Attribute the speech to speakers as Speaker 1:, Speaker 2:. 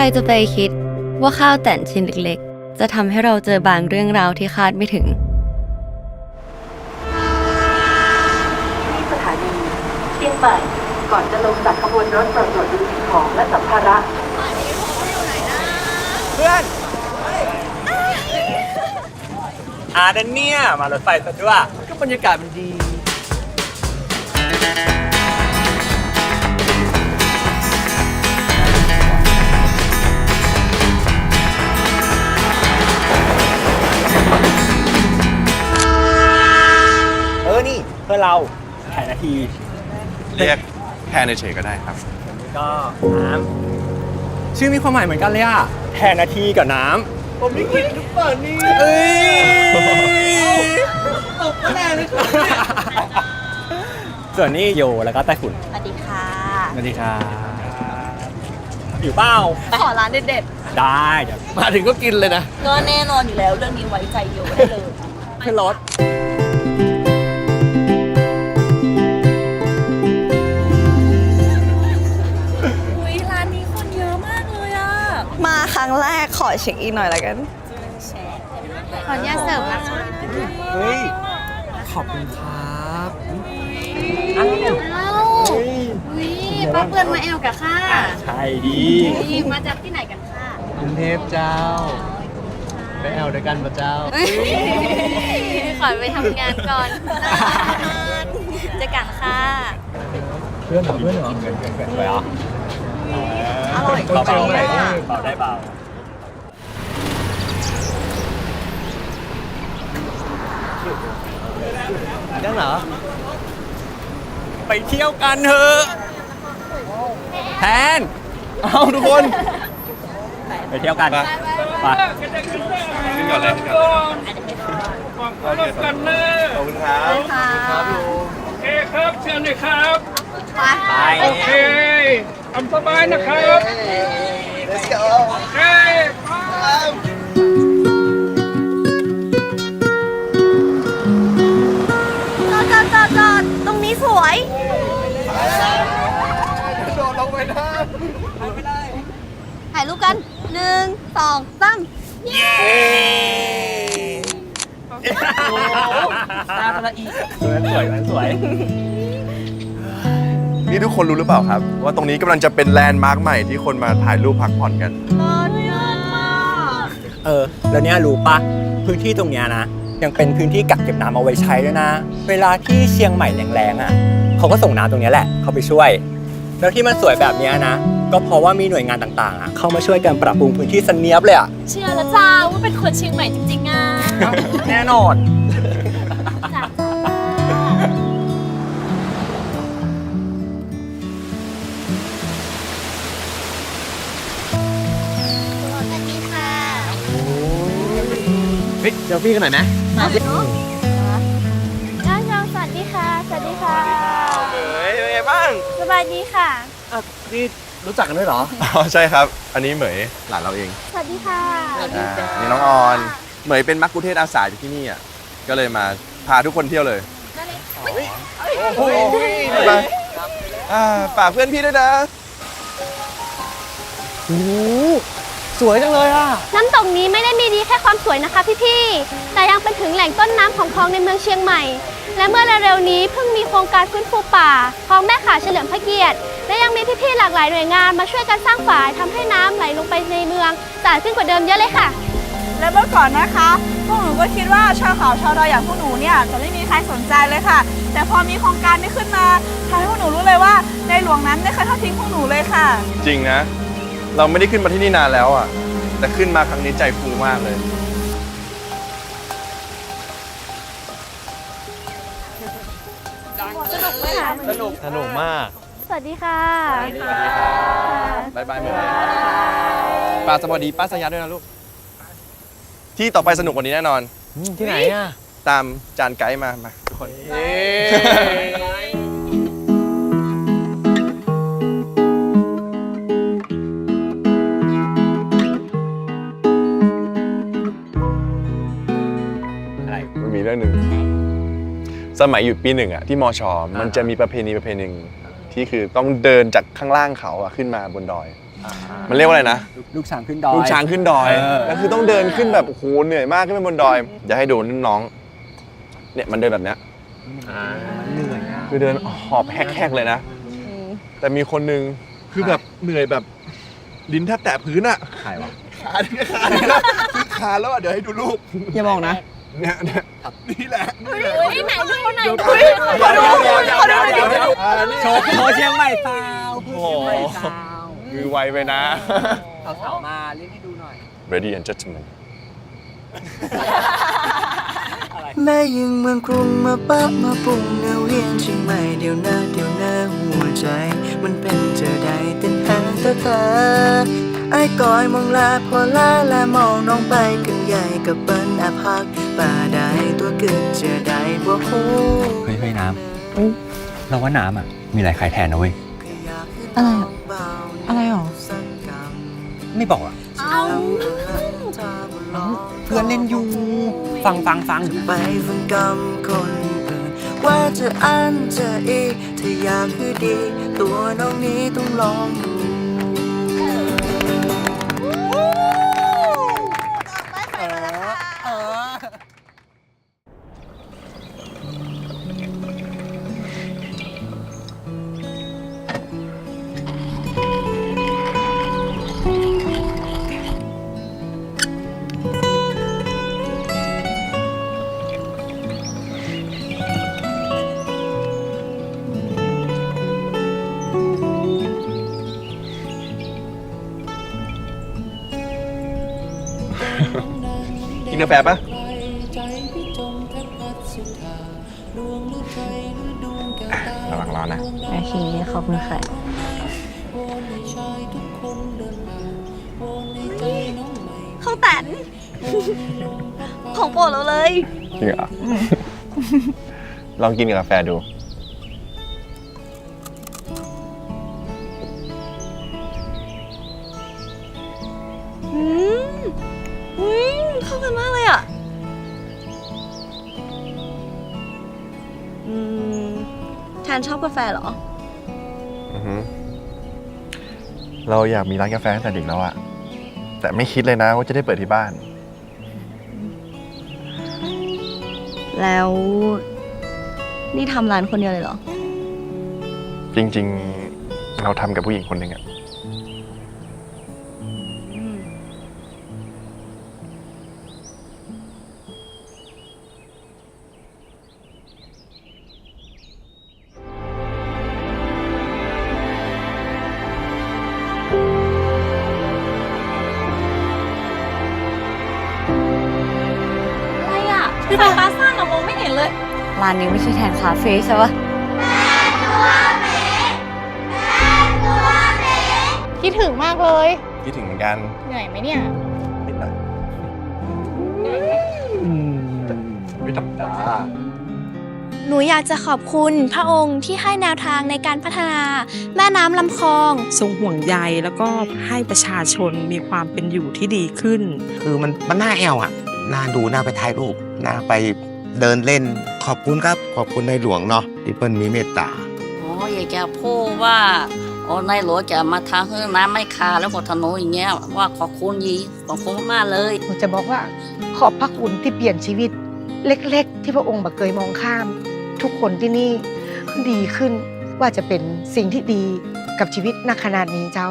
Speaker 1: รจะไปคิดว่าข้าวแต่นชิ้นเล็กๆ จะทำให้เราเจอบางเรื่องราวที่คาดไม่ถึง
Speaker 2: ที่สถานีเชียงใหม่ก่อนจะลงจากขบวนรถตรวจดูสิ่งของและสัมภาระ
Speaker 3: เพื่อนอาดันเนี่ย มารถไฟซะด้วย
Speaker 4: ก็บรรยากาศมันดี
Speaker 3: นี่เพื่อนเราแข่นาที
Speaker 5: เรียกแทนเฉยๆก็ได้ครับ
Speaker 3: ก็น้ำชื่อมีความหมายเหมือนกันเลยอะแทนนาทีกับน้ำ
Speaker 4: ผมไม่คิดหรือเปล่านี่
Speaker 3: เอ้ย
Speaker 4: ตกก็แน่เลยครับเนี่ย
Speaker 3: ส่วนนี้โยแล้วก็ไต้ฝุ่น
Speaker 6: สวัสดีค่ะ
Speaker 3: สวัสดีครับอยู่เปล่า
Speaker 6: ขอร้านเด็ด
Speaker 3: ได้เดี๋ยว
Speaker 4: มาถึงก็กินเลยนะ
Speaker 6: ๆ ก็แน่นอนอยู่แล้วเรื่องนี้ไว้ใจโยได้เลย
Speaker 3: ขึ้นรถ
Speaker 6: อเช็
Speaker 7: คอินหน่อยละกัน
Speaker 1: ขออนุญาตเสิร์ฟนะคะ
Speaker 3: เฮ้ย ขอบคุณครับ
Speaker 1: เอ้าวิป้าเพื่อนมาแอลกับข้า
Speaker 3: ใช่ดี
Speaker 1: นี่มาจากที่ไหนกันค่ะ
Speaker 4: กรุงเทพเจ้า ไปแอลด้วยกันปะเจ้า
Speaker 1: ขอไปทำงานก่อน
Speaker 6: เจอกันค่ะ
Speaker 4: เพื่อนเหรอเพื่อนเหรอ
Speaker 3: สวยเหรออร่อยเบาๆได้เบาได้เบา
Speaker 4: นั่นเหรอ
Speaker 3: ไปเที่ยวกันเถอะแทน เอาทุกคน ไปเที่ยวกัน
Speaker 5: ไป
Speaker 3: ไป
Speaker 5: ขึ้นก่อนเลยขึ้นก่อนเลยขอบคุณครับ
Speaker 4: ครับลุง
Speaker 8: โอเคครับเชิญเลยครับ
Speaker 3: ไป
Speaker 8: โอเคทำสบายนะครับ
Speaker 4: let's go
Speaker 8: โอเค
Speaker 7: รูปกันหนึ่งสองสาม
Speaker 4: ตาพละอี
Speaker 3: สวยสวยสวย
Speaker 5: นี่ทุกคนรู้หรือเปล่าครับ ว่าตรงนี้กำลังจะเป็นแลนด์มาร์คใหม่ที่คนมาถ่ายรูปพักผ่อนกัน
Speaker 3: เออ แล้วเนี่ยรู้ปะพื้นที่ตรงเนี้ยนะ ยังเป็นพื้นที่กักเก็บน้ำเอาไว้ใช้ด้วยนะ เวลาที่เชียงใหม่แรงๆอะเขาก็ส่งน้ำตรงเนี้ยแหละ เข้าไปช่วย แล้วที่มันสวยแบบเนี้ยนะ ก็เพราะว่ามีหน่วยงานต่างๆอะเข้ามาช่วยกันปรับปรุงพื้นที่สเนียบเลยอะ
Speaker 6: เชื่อแล้วจ้าว่าเป็นคนเชียงใหม่จริงๆอะ
Speaker 3: แน่นอน
Speaker 4: เฮ้ยเซลฟี่กันหน่อยไหม
Speaker 6: น้าชองสวัสดีค่ะ สวัสดีค่ะ
Speaker 5: เฮ้ยเป็นไงบ้าง
Speaker 6: สบายดีค่ะ
Speaker 4: อะนี่ รู้จักกันด้วยเหรอ
Speaker 5: อ๋อใช่ครับ อันนี้เหมยหลานเราเอง
Speaker 6: สวัสดีค่ะ
Speaker 5: อ่านี่น้องออนเหมยเป็นมักคุเทศก์อาสาอยู่ที่นี่อะก็เลยมาพาทุกคนเที่ยวเลย
Speaker 4: โอ้ย
Speaker 5: ไปอ่าฝากเพื่อนพี่ด้วยนะ
Speaker 4: โอ้โหสวยจังเลยอะ
Speaker 9: น้ำตกนี้ไม่ได้มีดีแค่ความสวยนะคะพี่ๆ แต่ยังเป็นถึงแหล่งต้นน้ำของคลองในเมืองเชียงใหม่ และเมื่อเร็วๆนี้เพิ่งมีโครงการฟื้นฟูป่าคลองแม่ขาเฉลิมพระเกียรติ และยังมีพี่ๆหลากหลายหน่วยงานมาช่วยกันสร้างฝายทำให้น้ำไหลลงไปในเมืองสะอาดขึ้นกว่าเดิมเยอะเลยค่ะ
Speaker 7: และเมื่อก่อนนะคะพวกหนูก็คิดว่าชาวเขาชาวดอยอย่างพวกหนูเนี่ยจะไม่มีใครสนใจเลยค่ะ แต่พอมีโครงการนี้ขึ้นมาทำให้พวกหนูรู้เลยว่าในหลวงนั้นไม่เคยทอดทิ้งพวกหนูเลยค่ะ
Speaker 5: จริงนะ เราไม่ได้ขึ้นมาที่นี่นานแล้วอะแต่ขึ้นมาครั้งนี้ใจฟูมากเลย
Speaker 6: นุก
Speaker 3: สนุก
Speaker 4: มาก
Speaker 9: สวัสดีค่ะ
Speaker 5: บายบายเหมยป้าสวัสดีป้าสัญญาด้วยนะลูก ที่ต่อไปสนุกกว่านี้แน่นอน
Speaker 4: ที่ไหนอะ
Speaker 5: ตามจานไกด์มา มาทุกคน สมัยอยู่ปีหนึ่งอะที่มอชอมันจะมีประเพณีประเพณีหนึ่งที่คือต้องเดินจากข้างล่างเขาอะขึ้นมาบนดอย มันเรียกว่าอะไรนะ
Speaker 3: ลูกช้างขึ้นดอย
Speaker 5: ลูกช้างขึ้นดอย
Speaker 3: เออ
Speaker 5: แล้วคือต้องเดินขึ้นแบบโอ้โหเหนื่อยมากขึ้นไปบนดอยอย่าให้ดูน้อง เนี่ยมันเดินแบบเนี้ย
Speaker 3: เหนื่อยอะ
Speaker 5: คือเดินหอบแฮกๆเลยนะ แต่มีคนนึงคือแบบเหนื่อยแบบลิ้นแทบแตะพื้นอะ
Speaker 3: ใครวะ
Speaker 5: ขาเนี่ยขาเนี่ยนะคือขาแล้วอะเดี๋ยวให้ดูรูป
Speaker 3: อย่าบอกนะ
Speaker 5: เนี่ยนี่แหละ
Speaker 9: เฮ้ยไหนดูหน่
Speaker 5: อยดูขอดูขอดูเดี๋ยวเดี๋ยว
Speaker 3: โชว์เชียงใหม่สาว
Speaker 5: โอ้โหมือไวไปนะ
Speaker 3: สาวๆมาเล่นให้ดูหน่อย
Speaker 5: Ready and gentlemen
Speaker 10: แม่ยิงเมืองกรุงมาปั้บมาปุงแนวเวียนเชียงใหม่เดี๋ยวหน้าเดี๋ยวหน้าหัวใจ มันเป็นเจอใดเต้นหางตะตา ไอ้กอยมองลาพอลาลามองน้องไปกันใหญ่กับเปิ้นอาพักป่าได้ตัวเกิดเจอได้บ่ฮู้
Speaker 3: เฮ้ยเฮ้ยน้ำเราว่าน้ำอะ มีหลายขายแทนนะเว้ย
Speaker 10: อะไรอะไรหรอ
Speaker 3: ไม่บอกอะเพื่อนเล่นอยู่ ฟังฟังฟัง
Speaker 10: ไปฟังกรรมคนอื่นว่าจะอันจะอีถ้าอยากคือดี ตัวน้องนี้ต้องลองดู
Speaker 5: กินกาแฟปะระวังร้อนนะ
Speaker 1: โอเค ขอบคุณค่ะ
Speaker 9: ข้าวแตน ของโปรดเราเลย
Speaker 5: จริงเหรอลองกินกับกาแฟดู
Speaker 1: ยเข้ากันมากเลยอะ อืม แทนชอบกาแฟเหรอ
Speaker 5: อือหือเราอยากมีร้านกาแฟตั้งแต่เด็กแล้วอะแต่ไม่คิดเลยนะว่าจะได้เปิดที่บ้าน
Speaker 1: แล้ว นี่ทำร้านคนเดียวเลยเหรอ
Speaker 5: จริง ๆ เราทำกับผู้หญิงคนหนึ่งอะา
Speaker 1: นนี้ไม่ใช่แทนคาเฟ่ใช่ปะ
Speaker 6: คิดถึงมากเลย
Speaker 5: คิดถึงเหมือนกัน
Speaker 6: เหนื่อยไหมเนี่ย
Speaker 5: นิดหน่อยไม่ธรรมดา
Speaker 9: หนูอยากจะขอบคุณพระองค์ที่ให้แนวทางในการพัฒนาแม่น้ำลำคลอง
Speaker 11: ทรงห่วงใยแล้วก็ให้ประชาชนมีความเป็นอยู่ที่ดีขึ้น
Speaker 12: คือมันมันน่าแอวอะน่าดูน่าไปถ่ายรูปน่าไป เดินเล่นขอบคุณครับ ขอบคุณในหลวงเนาะที่เปิ้ลมีเมตตา
Speaker 13: อ๋ออยากจะพูดว่าโอ้ในหลวงจะมาทางให้น้ำไม่คาแล้วก็ถนนอย่างเงี้ยว่าขอบคุณยีขอบคุณมากเลย
Speaker 11: หนูจะบอกว่าขอบพระคุณที่เปลี่ยนชีวิต เล็กๆ ที่พระองค์บักเคยมองข้าม ทุกคนที่นี่ดีขึ้นว่าจะเป็นสิ่งที่ดีกับชีวิตนักขนาดนี้เจ้า